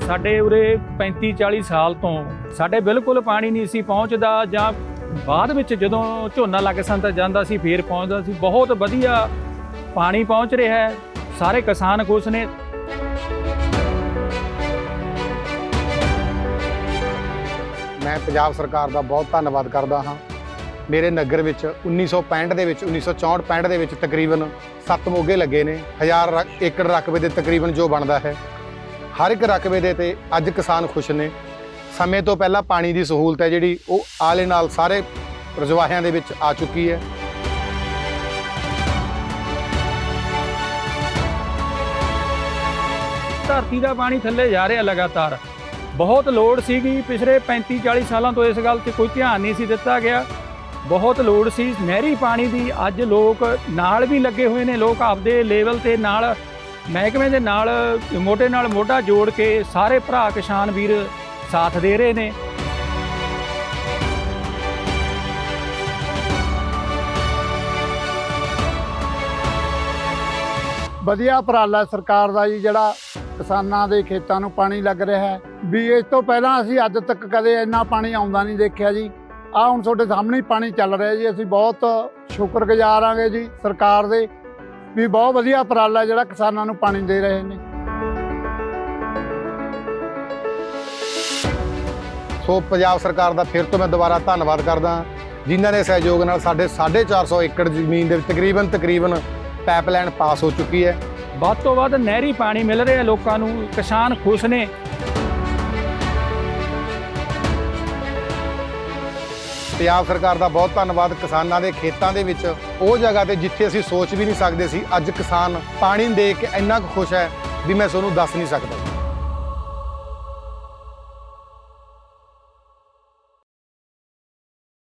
ਸਾਡੇ ਉਰੇ 35 40 ਸਾਲ ਤੋਂ ਸਾਡੇ ਬਿਲਕੁਲ ਪਾਣੀ ਨਹੀਂ ਸੀ ਪਹੁੰਚਦਾ ਜਾਂ ਬਾਅਦ ਵਿੱਚ ਜਦੋਂ ਝੋਨਾ ਲੱਗ ਸੰਤ ਜਾਂਦਾ ਸੀ, ਫੇਰ ਪਹੁੰਚਦਾ ਸੀ। ਬਹੁਤ ਵਧੀਆ ਪਾਣੀ ਪਹੁੰਚ ਰਿਹਾ ਹੈ, ਸਾਰੇ ਕਿਸਾਨ ਖੁਸ਼ ਨੇ। ਮੈਂ ਪੰਜਾਬ ਸਰਕਾਰ ਦਾ ਬਹੁਤ ਧੰਨਵਾਦ ਕਰਦਾ ਹਾਂ। ਮੇਰੇ ਨਗਰ ਵਿੱਚ 1965 ਦੇ ਵਿੱਚ 1964 65 ਦੇ ਵਿੱਚ ਤਕਰੀਬਨ 7 ਮੋਗੇ ਲੱਗੇ ਨੇ। ਹਜ਼ਾਰ ਰਕ- ਏਕੜ ਰਕਬੇ ਦੇ ਤਕਰੀਬਨ ਜੋ ਬਣਦਾ ਹੈ। ਹਰ ਇੱਕ ਰਕਬੇ ਦੇ ਤੇ ਅੱਜ ਕਿਸਾਨ ਖੁਸ਼ ਨੇ। ਸਮੇਂ ਤੋਂ ਪਹਿਲਾਂ ਪਾਣੀ ਦੀ ਸਹੂਲਤ ਹੈ ਜਿਹੜੀ, ਉਹ ਆਲੇ ਨਾਲ ਸਾਰੇ ਰਜਵਾਹਿਆਂ ਦੇ ਵਿੱਚ ਆ ਚੁੱਕੀ ਹੈ। ਧਰਤੀ ਦਾ ਪਾਣੀ ਥੱਲੇ ਜਾ ਰਿਹਾ ਲਗਾਤਾਰ। ਬਹੁਤ ਲੋੜ ਸੀਗੀ, ਪਿਛਲੇ 35 40 ਸਾਲਾਂ ਤੋਂ ਇਸ ਗੱਲ ਤੇ ਕੋਈ ਧਿਆਨ ਨਹੀਂ ਸੀ ਦਿੱਤਾ ਗਿਆ। ਬਹੁਤ ਲੋੜ ਸੀ ਨਹਿਰੀ ਪਾਣੀ ਦੀ, ਅੱਜ ਲੋਕ ਨਾਲ ਵੀ ਲੱਗੇ ਹੋਏ ਨੇ, ਲੋਕ ਆਪਦੇ ਲੈਵਲ ਤੇ ਨਾਲ ਮਹਿਕਮੇ ਦੇ ਨਾਲ, ਮੋਢੇ ਨਾਲ ਮੋਢਾ ਜੋੜ ਕੇ ਸਾਰੇ ਭਰਾ ਕਿਸਾਨ ਵੀਰ ਸਾਥ ਦੇ ਰਹੇ ਨੇ। ਵਧੀਆ ਉਪਰਾਲਾ ਸਰਕਾਰ ਦਾ ਜੀ, ਜਿਹੜਾ ਕਿਸਾਨਾਂ ਦੇ ਖੇਤਾਂ ਨੂੰ ਪਾਣੀ ਲੱਗ ਰਿਹਾ ਹੈ। ਵੀ ਇਸ ਤੋਂ ਪਹਿਲਾਂ ਅਸੀਂ ਅੱਜ ਤੱਕ ਕਦੇ ਇੰਨਾ ਪਾਣੀ ਆਉਂਦਾ ਨਹੀਂ ਦੇਖਿਆ ਜੀ। ਆ ਹੁਣ ਤੁਹਾਡੇ ਸਾਹਮਣੇ ਹੀ ਪਾਣੀ ਚੱਲ ਰਿਹਾ ਜੀ। ਅਸੀਂ ਬਹੁਤ ਸ਼ੁਕਰਗੁਜ਼ਾਰ ਆਂਗੇ ਜੀ, ਸਰਕਾਰ ਦੇ। ਵੀ ਬਹੁਤ ਵਧੀਆ ਉਪਰਾਲਾ ਜਿਹੜਾ ਕਿਸਾਨਾਂ ਨੂੰ ਪਾਣੀ ਦੇ ਰਹੇ ਨੇ। ਸੋ ਪੰਜਾਬ ਸਰਕਾਰ ਦਾ ਫਿਰ ਤੋਂ ਮੈਂ ਦੁਬਾਰਾ ਧੰਨਵਾਦ ਕਰਦਾ। ਜਿਨ੍ਹਾਂ ਦੇ ਸਹਿਯੋਗ ਨਾਲ ਸਾਡੇ 450 ਏਕੜ ਜ਼ਮੀਨ ਦੇ ਵਿੱਚ ਤਕਰੀਬਨ ਤਕਰੀਬਨ ਪਾਈਪਲਾਈਨ ਪਾਸ ਹੋ ਚੁੱਕੀ ਹੈ। ਵੱਧ ਤੋਂ ਵੱਧ ਨਹਿਰੀ ਪਾਣੀ ਮਿਲ ਰਿਹਾ ਲੋਕਾਂ ਨੂੰ ਕਿਸਾਨ ਖੁਸ਼ ਨੇ। ਪੰਜਾਬ ਸਰਕਾਰ ਦਾ ਬਹੁਤ ਧੰਨਵਾਦ ਕਿਸਾਨਾਂ ਦੇ ਖੇਤਾਂ ਦੇ ਵਿੱਚ। ਉਹ ਜਗ੍ਹਾ ਤੇ ਜਿੱਥੇ ਅਸੀਂ ਸੋਚ ਵੀ ਨਹੀਂ ਸਕਦੇ ਸੀ, ਅੱਜ ਕਿਸਾਨ ਪਾਣੀ ਦੇ ਕੇ ਇੰਨਾ ਕੁ ਖੁਸ਼ ਹੈ ਵੀ ਮੈਂ ਤੁਹਾਨੂੰ ਦੱਸ ਨਹੀਂ ਸਕਦਾ।